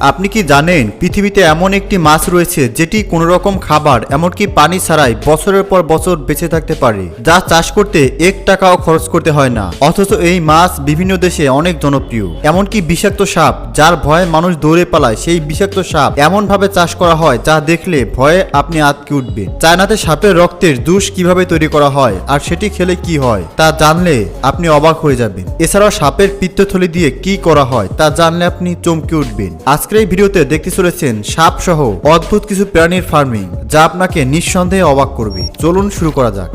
আপনি কি জানেন পৃথিবীতে এমন একটি মাছ রয়েছে যেটি কোনো রকম খাবার এমনকি পানি ছাড়াই বছরের পর বছর বেঁচে থাকতে পারে, যা চাষ করতে এক টাকাও খরচ করতে হয় না। অথচ এই মাছ বিভিন্ন দেশে অনেক জনপ্রিয়। এমনকি বিষাক্ত সাপ, যার ভয়ে মানুষ দৌড়ে পালায়, সেই বিষাক্ত সাপ এমন ভাবে চাষ করা হয় যা দেখলে ভয়ে আপনি আতকে উঠবেন। চায়নাতে সাপের রক্তের জুস কীভাবে তৈরি করা হয় আর সেটি খেলে কি হয়, তা জানলে আপনি অবাক হয়ে যাবেন। এছাড়াও সাপের পিত্তথলি দিয়ে কি করা হয়, তা জানলে আপনি চমকে উঠবেন। আজকের এই ভিডিওতে দেখতে চলেছেন সাপ সহ অদ্ভুত কিছু প্রাণীর ফার্মিং যা আপনাকে নিঃসন্দেহে অবাক করবে। চলুন শুরু করা যাক।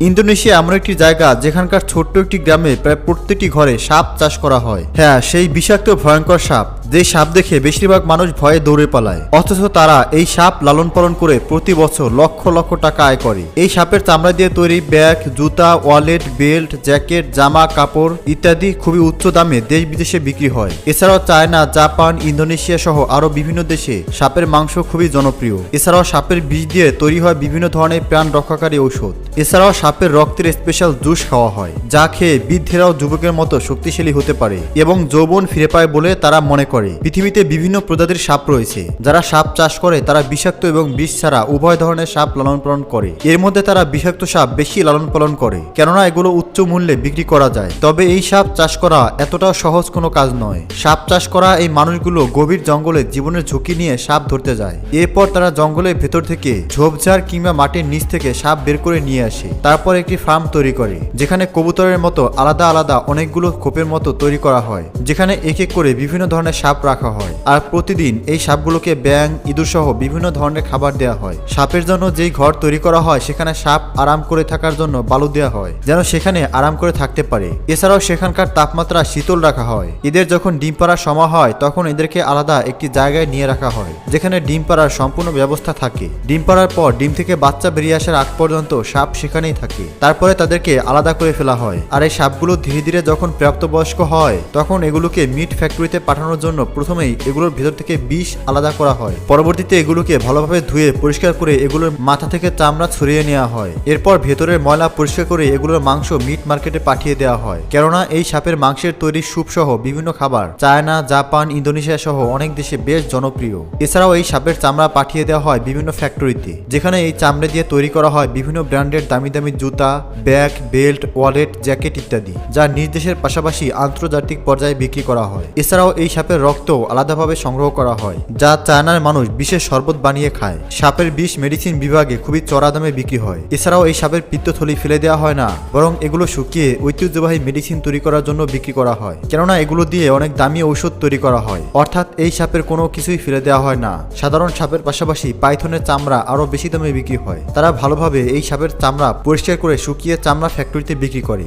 ইন্দোনেশিয়া এমন একটি জায়গা যেখানকার ছোট্ট একটি গ্রামে প্রায় প্রত্যেকটি ঘরে সাপ চাষ করা হয়। হ্যাঁ সেই বিষাক্ত, ভয়ঙ্কর সাপ। যে সাপ দেখে বেশিরভাগ মানুষ ভয়ে দৌড়ে পালায়। অথচ তারা এই সাপ লালন পালন করে প্রতি বছর লক্ষ লক্ষ টাকা আয় করে। এই সাপের চামড়া দিয়ে তৈরি ব্যাগ, জুতা, ওয়ালেট, বেল্ট, জ্যাকেট, জামা, কাপড় ইত্যাদি খুবই উচ্চ দামে দেশ বিদেশে বিক্রি হয়। এছাড়াও চায়না, জাপান, ইন্দোনেশিয়া সহ আরও বিভিন্ন দেশে সাপের মাংস খুবই জনপ্রিয়। এছাড়াও সাপের বিষ দিয়ে তৈরি হয় বিভিন্ন ধরনের প্রাণ রক্ষাকারী ঔষধ। এছাড়াও সাপের রক্তের স্পেশাল জুস খাওয়া হয়, যা খেয়ে বৃদ্ধেরাও যুবকের মতো শক্তিশালী হতে পারে এবং যৌবন ফিরে পায় বলে তারা মনে করে। পৃথিবীতে বিভিন্ন প্রজাতির সাপ রয়েছে। যারা সাপ চাষ করে, তারা বিষাক্ত এবং বিষ ছাড়া উভয় ধরনের সাপ লালন পালন করে। এর মধ্যে তারা বিষাক্ত সাপ বেশি লালন পালন করে। কেননা এগুলো উচ্চ মূল্যে বিক্রি করা যায়। তবে এই সাপ চাষ করা এতটাও সহজ কোনো কাজ নয়। সাপ চাষ করা এই মানুষগুলো গভীর জঙ্গলে জীবনের ঝুঁকি নিয়ে সাপ ধরতে যায়। এরপর তারা জঙ্গলের ভেতর থেকে ঝোপঝাড় কিংবা মাটির নিচ থেকে সাপ বের করে নিয়ে আসে। তারপর একটি ফার্ম তৈরি করে, যেখানে কবুতরের মতো আলাদা আলাদা অনেকগুলো খোপের মতো তৈরি করা হয়। যেখানে এক এক করে বিভিন্ন ধরনের সাপ রাখা হয়। আর প্রতিদিন এই সাপগুলোকে ব্যাং ইঁদুর সহ বিভিন্ন ধরনের খাবার দেওয়া হয়। সাপের জন্য যেই ঘর তৈরি করা হয়, সেখানে সাপ আরাম করে থাকার জন্য বালু দেওয়া হয়, যেন সেখানে আরাম করে থাকতে পারে। এছাড়াও সেখানকার তাপমাত্রা শীতল রাখা হয়। এদের যখন ডিম পাড়ার সময় হয়, তখন এদেরকে আলাদা একটি জায়গায় নিয়ে রাখা হয়, যেখানে ডিম পাড়ার সম্পূর্ণ ব্যবস্থা থাকে। ডিম পাড়ার পর ডিম থেকে বাচ্চা বেরিয়ে আসার আগ পর্যন্ত সাপ সেখানেই থাকে। তারপরে তাদেরকে আলাদা করে ফেলা হয়। আর এই সাপগুলো ধীরে ধীরে যখন প্রাপ্তবয়স্ক হয়, তখন এগুলোকে মিট ফ্যাক্টরিতে পাঠানোর জন্য প্রথমেই এগুলোর ভেতর থেকে বিষ আলাদা করা হয়। পরবর্তীতে এগুলোকে ভালোভাবে ধুয়ে পরিষ্কার করে এগুলোর মাথা থেকে চামড়া ছড়িয়ে নেওয়া হয়। এরপর ভেতরের ময়লা পরিষ্কার করে এগুলোর মাংস মিট মার্কেটে পাঠিয়ে দেওয়া হয়। কেননা এই সাপের মাংসের তৈরি স্যুপ সহ বিভিন্ন খাবার চায়না, জাপান, ইন্দোনেশিয়া সহ অনেক দেশে বেশ জনপ্রিয়। এছাড়াও এই সাপের চামড়া পাঠিয়ে দেওয়া হয় বিভিন্ন ফ্যাক্টরিতে, যেখানে এই চামড়া দিয়ে তৈরি করা হয় বিভিন্ন ব্র্যান্ডের দামি দামি জুতা, ব্যাগ, বেল্ট, ওয়ালেট, জ্যাকেট ইত্যাদি, যা নিজ দেশের পাশাপাশি আন্তর্জাতিক পর্যায়ে বিক্রি করা হয়। এছাড়াও এই সাপের রক্ত আলাদাভাবে সংগ্রহ করা হয়, যা চায়নার মানুষ বিশেষ শরবত বানিয়ে খায়। সাপের বিষ মেডিসিন বিভাগে খুবই চড়া দামে বিক্রি হয়। এছাড়াও এই সাপের পিত্তথলি ফেলে দেওয়া হয় না, বরং এগুলো শুকিয়ে ঐতিহ্যবাহী মেডিসিন তৈরি করার জন্য বিক্রি করা হয়। কেননা এগুলো দিয়ে অনেক দামি ঔষধ তৈরি করা হয়। অর্থাৎ এই সাপের কোনো কিছুই ফেলে দেওয়া হয় না। সাধারণ সাপের পাশাপাশি পাইথনের চামড়া আরও বেশি দামে বিক্রি হয়। তারা ভালোভাবে এই সাপের চামড়া পরিষ্কার করে শুকিয়ে চামড়া ফ্যাক্টরিতে বিক্রি করে।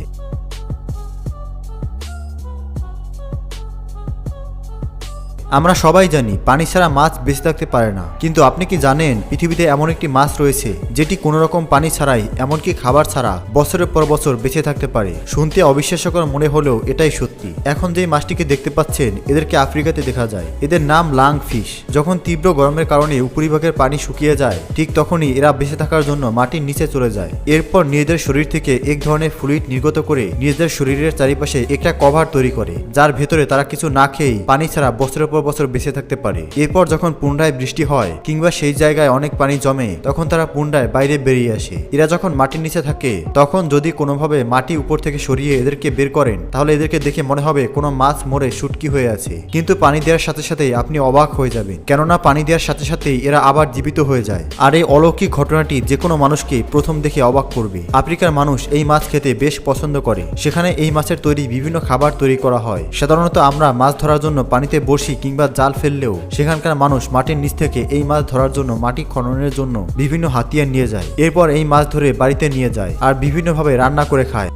আমরা সবাই জানি পানি ছাড়া মাছ বেঁচে থাকতে পারে না। কিন্তু আপনি কি জানেন পৃথিবীতে এমন একটি মাছ রয়েছে যেটি কোনো রকম পানি ছাড়াই এমনকি খাবার ছাড়া বছরের পর বছর বেঁচে থাকতে পারে? শুনতে অবিশ্বাস্যকর মনে হলেও এটাই সত্যি। এখন যে মাছটিকে দেখতে পাচ্ছেন, এদেরকে আফ্রিকাতে দেখা যায়। এদের নাম লাং ফিশ যখন তীব্র গরমের কারণে উপরিভাগের পানি শুকিয়ে যায়, ঠিক তখনই এরা বেঁচে থাকার জন্য মাটির নিচে চলে যায়। এরপর নিজেদের শরীর থেকে এক ধরনের ফ্লুইড নির্গত করে নিজেদের শরীরের চারিপাশে একটা কভার তৈরি করে, যার ভেতরে তারা কিছু না খেয়েই পানি ছাড়া বছরের পর বছর বেঁচে থাকতে পারে। এরপর যখন পুনরায় বৃষ্টি হয় কিংবা সেই জায়গায় অনেক পানি জমে, তখন তারা পুনরায় বাইরে বেরিয়ে আসে। এরা যখন মাটির নিচে থাকে, তখন যদি কোনোভাবে মাটি উপর থেকে সরিয়ে এদেরকে বের করেন, তাহলে এদেরকে দেখে মনে হবে কোনো মাছ মরে শুটকি হয়ে আছে। কিন্তু পানি দেওয়ার সাথে সাথেই আপনি অবাক হয়ে যাবেন। কেননা পানি দেওয়ার সাথে সাথেই এরা আবার জীবিত হয়ে যায়। আর এই অলৌকিক ঘটনাটি যে কোনো মানুষকে প্রথম দেখে অবাক করবে। আফ্রিকার মানুষ এই মাছ খেতে বেশ পছন্দ করে। সেখানে এই মাছের তৈরি বিভিন্ন খাবার তৈরি করা হয়। সাধারণত আমরা মাছ ধরার জন্য পানিতে বসি কিংবা জাল ফেললেও সেখানকার মানুষ মাটির নিচ থেকে এই মাছ ধরার জন্য মাটি খননের জন্য বিভিন্ন হাতিয়ার নিয়ে যায়। এরপর এই মাছ ধরে বাড়িতে নিয়ে যায় আর বিভিন্নভাবে রান্না করে খায়।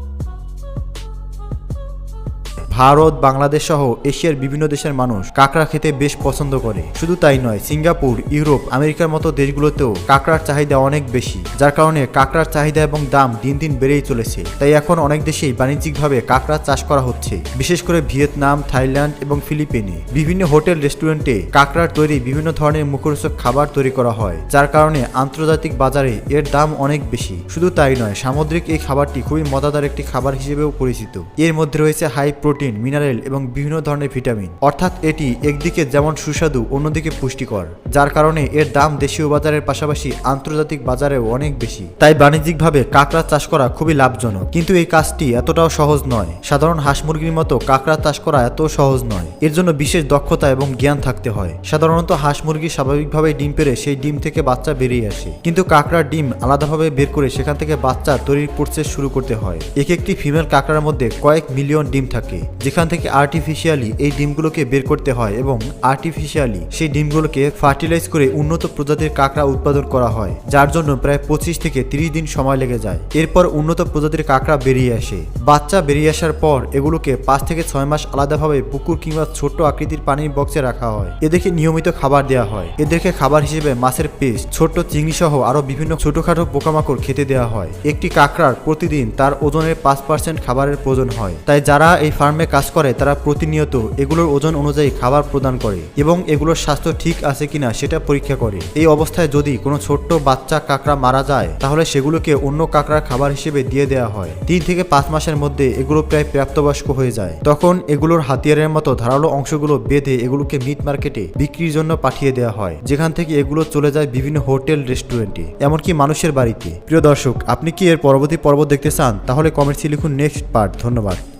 ভারত, বাংলাদেশ সহ এশিয়ার বিভিন্ন দেশের মানুষ কাঁকড়া খেতে বেশ পছন্দ করে। শুধু তাই নয়, সিঙ্গাপুর, ইউরোপ, আমেরিকার মতো দেশগুলোতেও কাঁকড়ার চাহিদা অনেক বেশি, যার কারণে কাঁকড়ার চাহিদা এবং দাম দিন দিন বেড়েই চলেছে। তাই এখন অনেক দেশেই বাণিজ্যিকভাবে কাঁকড়া চাষ করা হচ্ছে, বিশেষ করে ভিয়েতনাম, থাইল্যান্ড এবং ফিলিপিনে। বিভিন্ন হোটেল, রেস্টুরেন্টে কাঁকড়ার তৈরি বিভিন্ন ধরনের মুখরোচক খাবার তৈরি করা হয়, যার কারণে আন্তর্জাতিক বাজারে এর দাম অনেক বেশি। শুধু তাই নয়, সামুদ্রিক এই খাবারটি খুবই মজাদার একটি খাবার হিসেবেও পরিচিত। এর মধ্যে রয়েছে হাই প্রোটিন প্রোটিন, মিনারেল এবং বিভিন্ন ধরনের ভিটামিন। অর্থাৎ এটি একদিকে যেমন সুস্বাদু, অন্যদিকে পুষ্টিকর, যার কারণে এর দাম দেশীয় বাজারের পাশাপাশি আন্তর্জাতিক বাজারেও অনেক বেশি। তাই বাণিজ্যিকভাবে কাঁকড়া চাষ করা খুবই লাভজনক, কিন্তু এই কাজটি এতটাও সহজ নয়। সাধারণ হাঁস মুরগির মতো কাঁকড়া চাষ করা এত সহজ নয়। এর জন্য বিশেষ দক্ষতা এবং জ্ঞান থাকতে হয়। সাধারণত হাঁস মুরগি স্বাভাবিকভাবে ডিম পেরে সেই ডিম থেকে বাচ্চা বেরিয়ে আসে। কিন্তু কাঁকড়ার ডিম আলাদাভাবে বের করে সেখান থেকে বাচ্চা তৈরির প্রসেস শুরু করতে হয়। এক একটি ফিমেল কাঁকড়ার মধ্যে কয়েক মিলিয়ন ডিম থাকে। যেখান থেকে আর্টিফিশিয়ালি এই ডিমগুলোকে বের করতে হয় এবং আর্টিফিশিয়ালি সেই ডিমগুলোকে ফার্টিলাইজ করে উন্নত প্রজাতির কাঁকড়া উৎপাদন করা হয়, যার জন্য প্রায় পঁচিশ থেকে তিরিশ দিন সময় লেগে যায়। এরপর উন্নত প্রজাতির কাঁকড়া বেরিয়ে আসে। বাচ্চা বেরিয়ে আসার পর এগুলোকে পাঁচ থেকে ছয় মাস আলাদাভাবে পুকুর কিংবা ছোট্ট আকৃতির পানির বক্সে রাখা হয়। এদেরকে নিয়মিত খাবার দেওয়া হয়। এদেরকে খাবার হিসেবে মাছের পেস্ট, ছোট্ট চিংড়ি সহ আরও বিভিন্ন ছোটোখাটো পোকামাকড় খেতে দেওয়া হয়। একটি কাঁকড়ার প্রতিদিন তার ওজনের পাঁচ পার্সেন্ট খাবারের প্রয়োজন হয়। তাই যারা এই ফার্মে কাজ করে, তারা প্রতিনিয়ত এগুলোর ওজন অনুযায়ী খাবার প্রদান করে এবং এগুলোর স্বাস্থ্য ঠিক আছে কিনা সেটা পরীক্ষা করে। এই অবস্থায় যদি কোনো ছোট্ট বাচ্চা কাঁকড়া মারা যায়, তাহলে সেগুলোকে অন্য কাঁকড়ার খাবার হিসেবে দিয়ে দেওয়া হয়। তিন থেকে পাঁচ মাসের মধ্যে এগুলো প্রায় প্রাপ্তবয়স্ক হয়ে যায়। তখন এগুলোর হাতিয়ারের মতো ধারালো অংশগুলো বেঁধে এগুলোকে মিট মার্কেটে বিক্রির জন্য পাঠিয়ে দেওয়া হয়। যেখান থেকে এগুলো চলে যায় বিভিন্ন হোটেল, রেস্টুরেন্টে, এমনকি মানুষের বাড়িতে। প্রিয় দর্শক, আপনি কি এর পরবর্তী পর্ব দেখতে চান? তাহলে কমেন্টসে লিখুন নেক্সট পার্ট। ধন্যবাদ।